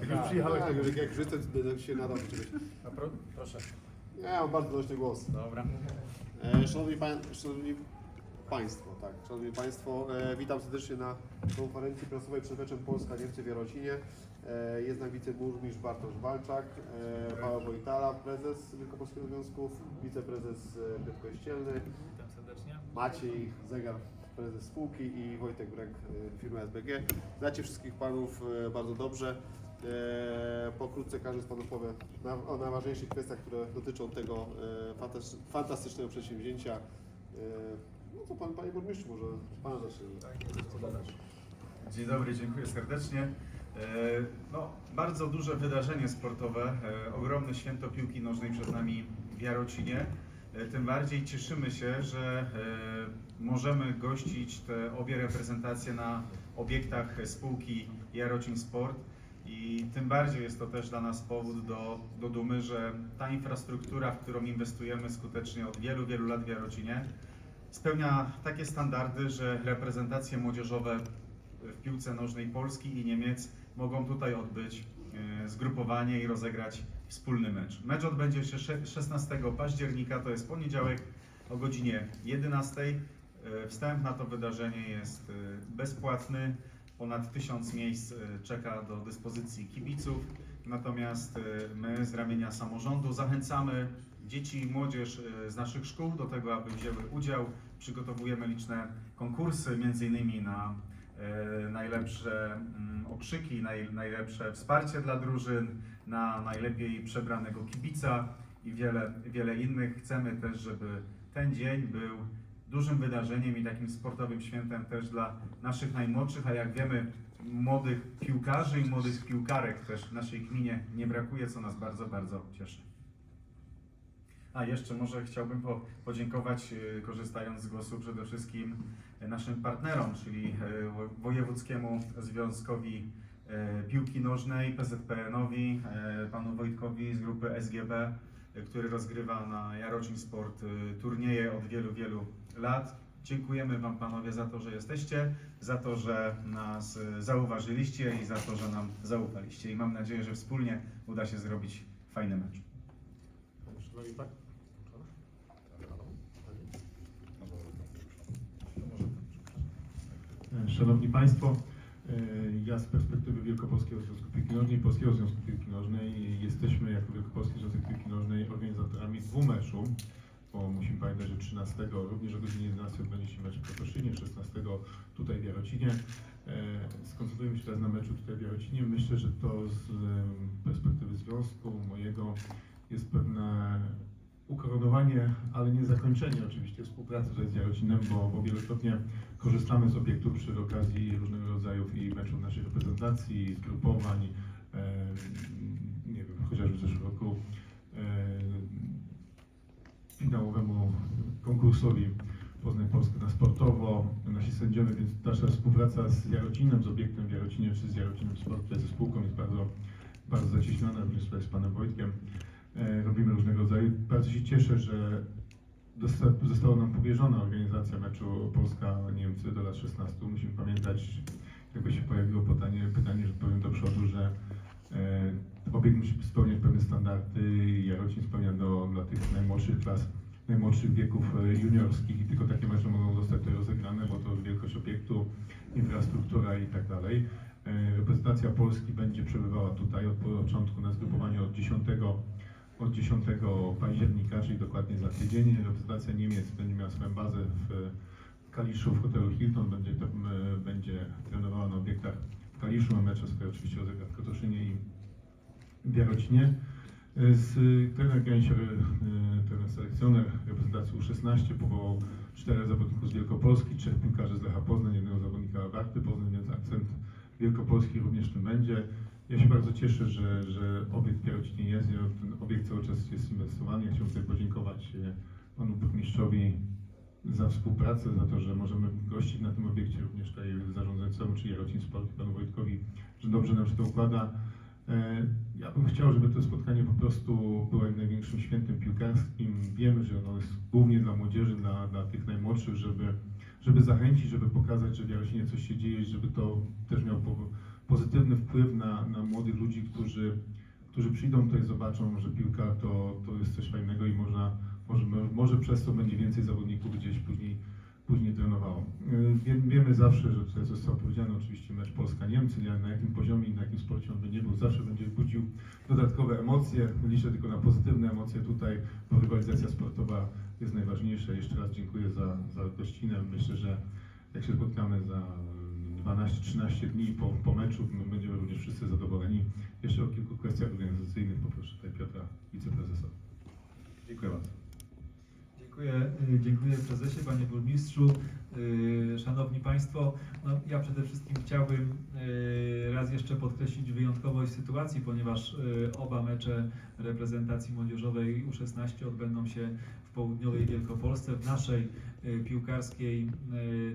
Jak już przyjechałeś, tak jak, jak życzę, to się nadal do ciebie. A pro, proszę. Ja mam bardzo dość głos. Dobra. E, Szanowni, pań, szanowni Państwo, tak, Szanowni Państwo, e, witam serdecznie na konferencji prasowej przed meczem Polska-Niemcy w Jarocinie. E, jest nami wiceburmistrz Bartosz Walczak, e, Paweł Wojtala, prezes Wielkopolskiego Związku, wiceprezes e, Piotr Kościelny, Witam serdecznie. Maciej Zegar, prezes spółki i Wojtek Brek, e, firma SBG. Znacie wszystkich panów e, bardzo dobrze. E, Pokrótce każdy z panów powie o najważniejszych kwestiach, które dotyczą tego e, fantas- fantastycznego przedsięwzięcia. E, No co pan, panie burmistrzu, może pan zacznie. Dzień dobry, dziękuję serdecznie. No, bardzo duże wydarzenie sportowe, ogromne święto piłki nożnej przed nami w Jarocinie. E, Tym bardziej cieszymy się, że e, możemy gościć te obie reprezentacje na obiektach spółki Jarocin Sport. I tym bardziej jest to też dla nas powód do, do dumy, że ta infrastruktura, w którą inwestujemy skutecznie od wielu, wielu lat w Jarocinie, spełnia takie standardy, że reprezentacje młodzieżowe w piłce nożnej Polski i Niemiec mogą tutaj odbyć zgrupowanie i rozegrać wspólny mecz. Mecz odbędzie się sze- 16 października, to jest poniedziałek o godzinie 11. E, Wstęp na to wydarzenie jest e, bezpłatny. Ponad tysiąc miejsc e, czeka do dyspozycji kibiców. Natomiast e, my z ramienia samorządu zachęcamy dzieci i młodzież e, z naszych szkół do tego, aby wzięły udział. Przygotowujemy liczne konkursy, między innymi na e, najlepsze mm, okrzyki, naj, najlepsze wsparcie dla drużyn, na najlepiej przebranego kibica i wiele, wiele innych. Chcemy też, żeby ten dzień był dużym wydarzeniem i takim sportowym świętem też dla naszych najmłodszych, a jak wiemy, młodych piłkarzy i młodych piłkarek też w naszej gminie nie brakuje, co nas bardzo, bardzo cieszy. A jeszcze może chciałbym po, podziękować, e, korzystając z głosu przede wszystkim e, naszym partnerom, czyli e, wo- Wojewódzkiemu Związkowi e, Piłki Nożnej, PZPN-owi, e, panu Wojtkowi z grupy SGB, który rozgrywa na Jarocin Sport turnieje od wielu, wielu lat. Dziękujemy Wam panowie za to, że jesteście, za to, że nas zauważyliście i za to, że nam zaufaliście. I mam nadzieję, że wspólnie uda się zrobić fajny mecz. Szanowni Szanowni Państwo, e, ja z perspektywy Wielkopolskiego Związku Piłki Nożnej i Polskiego Związku Piłki Nożnej jesteśmy jako Wielkopolski Związek Piłki Nożnej organizatorami dwóch meczu, bo musimy pamiętać, że 13 również o godzinie 11 odbędzie się mecz w Krotoszynie, 16 tutaj w Jarocinie. E, Skoncentrujemy się teraz na meczu tutaj w Jarocinie. Myślę, że to z perspektywy związku mojego jest pewne ukoronowanie, ale nie zakończenie oczywiście współpracy tutaj z Jarocinem, bo, bo wielokrotnie korzystamy z obiektów przy okazji różnego rodzaju i meczów naszych reprezentacji, zgrupowań, e, nie wiem, chociażby w zeszłym roku e, finałowemu konkursowi Poznań Polska na sportowo, nasi sędziowie, więc nasza współpraca z Jarocinem, z obiektem w Jarocinie, czy z Jarocinem Sport, ze spółką jest bardzo, bardzo zacieśniona, również z panem Wojtkiem. E, robimy różnego rodzaju. Bardzo się cieszę, że Została nam powierzona organizacja meczu Polska-Niemcy do lat 16. Musimy pamiętać, jakby się pojawiło pytanie, pytanie że powiem do przodu, że e, obiekt musi spełniać pewne standardy. Jarocin spełnia do, dla tych najmłodszych klas, najmłodszych wieków e, juniorskich i tylko takie mecze mogą zostać tutaj rozegrane, bo to wielkość obiektu, infrastruktura i tak dalej. E, reprezentacja Polski będzie przebywała tutaj od początku na zgrupowaniu od 10 od 10 października, czyli dokładnie za tydzień. Reprezentacja Niemiec będzie miała swoją bazę w Kaliszu w hotelu Hilton, będzie, e, będzie trenowała na obiektach w Kaliszu, a mecze swoje oczywiście rozegra w Krotoszynie i w Jarocinie. E, Z trener Gęsior, e, trener selekcjoner reprezentacji U16 powołał czterech zawodników z Wielkopolski, trzech piłkarzy z Lecha Poznań, jednego zawodnika Warty Poznań, więc akcent wielkopolski również w tym będzie. Ja się bardzo cieszę, że, że obiekt w Jarocinie jest, ja- ten obiekt cały czas jest inwestowany. Ja chciałbym tutaj podziękować e, panu burmistrzowi za współpracę, za to, że możemy gościć na tym obiekcie również tutaj zarządzającemu, czyli Jarocin Sport panu Wojtkowi, że dobrze nam się to układa. E, Ja bym chciał, żeby to spotkanie po prostu było jak największym świętem piłkarskim. Wiemy, że ono jest głównie dla młodzieży, dla, dla tych najmłodszych, żeby, żeby zachęcić, żeby pokazać, że w Jarocinie coś się dzieje, żeby to też miał po, pozytywny wpływ na, na młodych ludzi, którzy, którzy przyjdą tutaj, zobaczą, że piłka to, to jest coś fajnego i można, może, może przez to będzie więcej zawodników gdzieś później, później trenowało. Yy, Wie, wiemy zawsze, że tutaj zostało powiedziane oczywiście mecz Polska-Niemcy, na jakim poziomie i na jakim sporcie on by nie był, zawsze będzie budził dodatkowe emocje. Liczę tylko na pozytywne emocje tutaj, bo rywalizacja sportowa jest najważniejsza. Jeszcze raz dziękuję za, za gościnę. Myślę, że jak się spotkamy za 12-13 dni po, po meczu, my będziemy również wszyscy zadowoleni. Jeszcze o kilku kwestiach organizacyjnych poproszę tutaj Piotra, wiceprezesa. Dziękuję bardzo. Dziękuję, y, dziękuję prezesie, panie burmistrzu, y, szanowni państwo. No, ja przede wszystkim chciałbym y, raz jeszcze podkreślić wyjątkowość sytuacji, ponieważ oba mecze reprezentacji młodzieżowej U16 odbędą się w południowej Wielkopolsce. W naszej piłkarskiej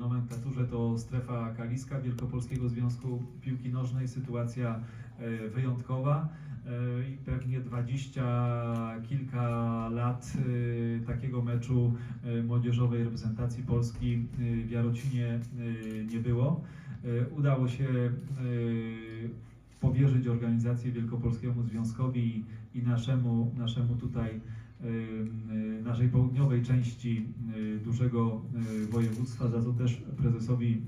nomenklaturze to strefa kaliska Wielkopolskiego Związku Piłki Nożnej. Sytuacja wyjątkowa. E, i pewnie dwadzieścia kilka lat e, takiego meczu e, młodzieżowej reprezentacji Polski w Jarocinie nie było. Udało się powierzyć organizację Wielkopolskiemu Związkowi i, naszemu, naszemu tutaj naszej południowej części dużego województwa, za co też prezesowi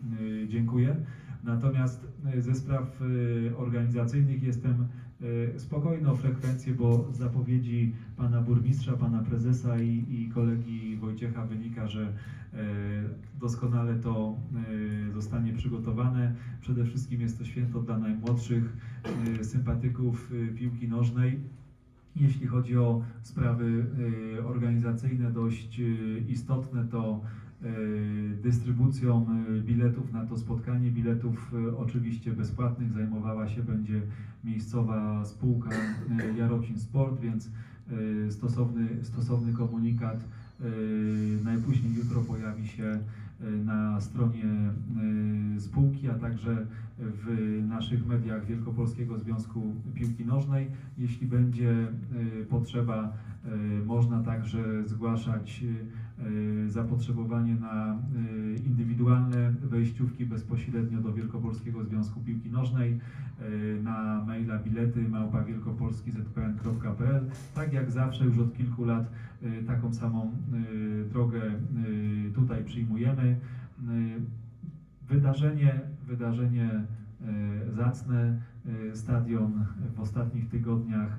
dziękuję. Natomiast ze spraw organizacyjnych jestem e, spokojny o frekwencję, bo z zapowiedzi pana burmistrza, pana prezesa i, i kolegi Wojciecha wynika, że e, doskonale to e, zostanie przygotowane. Przede wszystkim jest to święto dla najmłodszych sympatyków piłki nożnej. Jeśli chodzi o sprawy organizacyjne dość istotne, to dystrybucją e, biletów na to spotkanie, biletów e, oczywiście bezpłatnych zajmowała się będzie miejscowa spółka Jarocin Sport, więc stosowny, stosowny komunikat najpóźniej jutro pojawi się na stronie spółki, a także w naszych mediach Wielkopolskiego Związku Piłki Nożnej. Jeśli będzie potrzeba, można także zgłaszać zapotrzebowanie na e, indywidualne wejściówki bezpośrednio do Wielkopolskiego Związku Piłki Nożnej e, na maila bilety małpawielokolski.zpn.pl. Tak jak zawsze już od kilku lat taką samą drogę tutaj przyjmujemy. Wydarzenie, wydarzenie zacne. Stadion w ostatnich tygodniach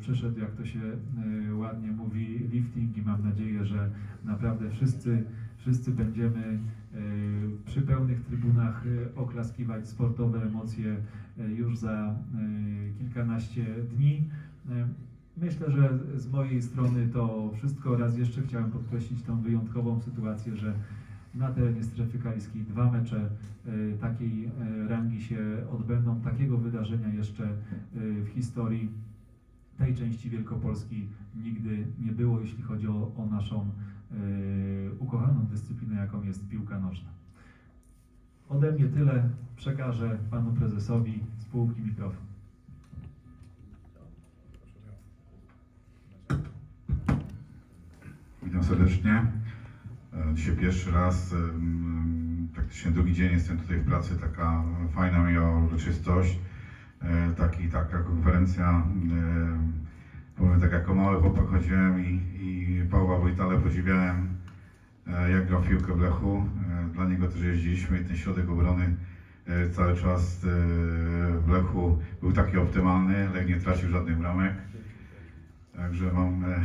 przeszedł, jak to się e, ładnie mówi, lifting i mam nadzieję, że naprawdę wszyscy, wszyscy będziemy e, przy pełnych trybunach oklaskiwać sportowe emocje już za kilkanaście dni. Myślę, że z mojej strony to wszystko. Raz jeszcze chciałem podkreślić tą wyjątkową sytuację, że na terenie strefy kaliskiej dwa mecze takiej rangi się odbędą. Takiego wydarzenia jeszcze w historii tej części Wielkopolski nigdy nie było, jeśli chodzi o, o naszą e, ukochaną dyscyplinę, jaką jest piłka nożna. Ode mnie tyle. Przekażę panu prezesowi spółki mikrofon. Witam serdecznie. E, Dzisiaj pierwszy raz, praktycznie drugi dzień jestem tutaj w pracy. Taka fajna miła uroczystość, taki, taka konferencja. em, Powiem tak, jako mały chłopak chodziłem i, i Pawła Wojtale podziwiałem, e, jak grał piłkę w Lechu. E, Dla niego też jeździliśmy i ten środek obrony e, cały czas e, w Lechu był taki optymalny. Lech nie tracił żadnych bramek. Także mam e,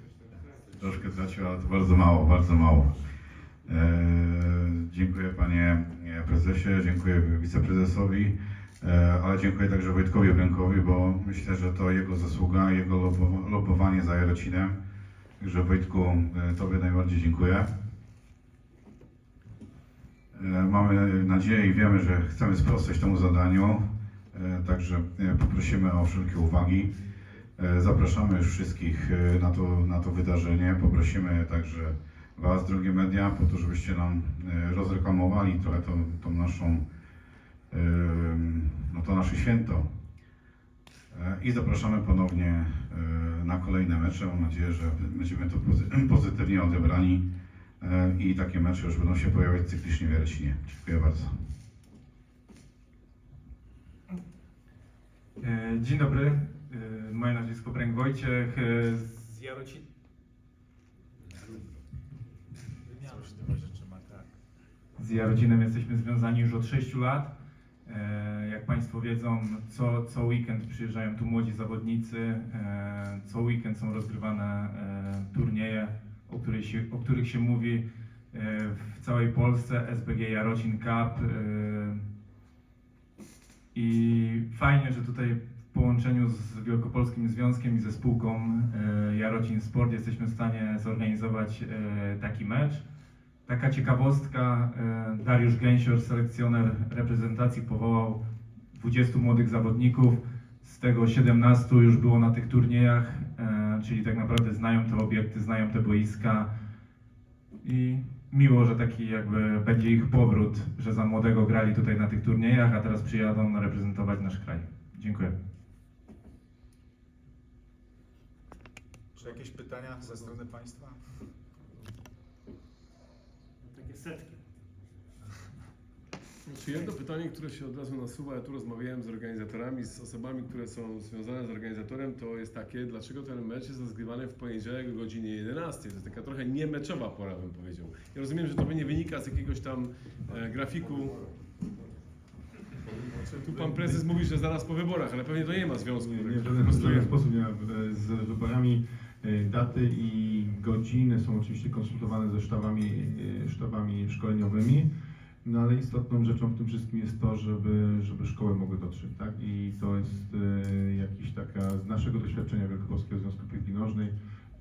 troszkę tracił, ale to bardzo mało, bardzo mało. E, dziękuję panie prezesie, dziękuję wiceprezesowi, e, ale dziękuję także Wojtkowi Brękowi, bo myślę, że to jego zasługa, jego lobo, lobowanie za Jarocinem. Także Wojtku, e, tobie najbardziej dziękuję. E, Mamy nadzieję i wiemy, że chcemy sprostać temu zadaniu, e, także e, poprosimy o wszelkie uwagi. E, Zapraszamy już wszystkich e, na to, na to wydarzenie. Poprosimy także Was, drogie media, po to, żebyście nam e, rozreklamowali trochę tą, tą naszą, e, no to nasze święto. E, I zapraszamy ponownie e, na kolejne mecze. Mam nadzieję, że będziemy to pozy- pozytywnie odebrani e, i takie mecze już będą się pojawiać cyklicznie w Jarocinie. Dziękuję bardzo. Dzień dobry, moje nazwisko Bręk Wojciech z Jarocin. Wymiana. Coś tymi rzeczy ma, tak. Z Jarocinem jesteśmy związani już od 6 lat. E, Jak Państwo wiedzą, co, co weekend przyjeżdżają tu młodzi zawodnicy. E, Co weekend są rozgrywane e, turnieje, o, której się, o których się mówi w całej Polsce. SBG Jarocin Cup. I fajnie, że tutaj w połączeniu z Wielkopolskim Związkiem i ze spółką Jarocin Sport jesteśmy w stanie zorganizować taki mecz. Taka ciekawostka, e, Dariusz Gęsior, selekcjoner reprezentacji, powołał 20 młodych zawodników, z tego 17 już było na tych turniejach, e, czyli tak naprawdę znają te obiekty, znają te boiska i miło, że taki jakby będzie ich powrót, że za młodego grali tutaj na tych turniejach, a teraz przyjadą reprezentować nasz kraj. Dziękuję. Czy jakieś pytania ze strony Państwa? Setki. Znaczy jedno pytanie, które się od razu nasuwa, ja tu rozmawiałem z organizatorami, z osobami, które są związane z organizatorem, to jest takie, dlaczego ten mecz jest rozgrywany w poniedziałek o godzinie 11. To jest taka trochę niemeczowa pora, bym powiedział. Ja rozumiem, że to nie wynika z jakiegoś tam e, grafiku. Tu pan prezes mówi, że zaraz po wyborach, ale pewnie to nie ma związku. Nie, tak nie, w po żaden, sposób nie ma. Z wyborami daty i godziny są oczywiście konsultowane ze sztabami, e, sztabami szkoleniowymi, no ale istotną rzeczą w tym wszystkim jest to, żeby, żeby szkoły mogły dotrzeć, tak? I to jest e, jakiś taka, z naszego doświadczenia Wielkopolskiego Związku Piłki Nożnej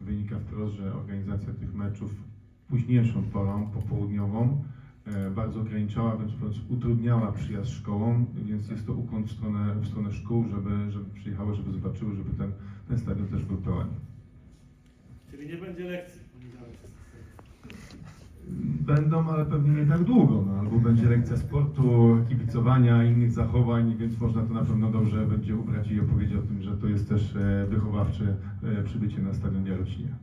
wynika wprost, że organizacja tych meczów późniejszą porą, popołudniową, e, bardzo ograniczała, wręcz utrudniała przyjazd szkołom, więc jest to ukłon w stronę, w stronę szkół, żeby, żeby przyjechały, żeby zobaczyły, żeby ten, ten stadion też był pełen. Czyli nie będzie lekcji. Będą, ale pewnie nie tak długo, no, albo będzie lekcja sportu, kibicowania, innych zachowań, więc można to na pewno dobrze będzie ubrać i opowiedzieć o tym, że to jest też e, wychowawcze e, przybycie na stadion w Jarocinie.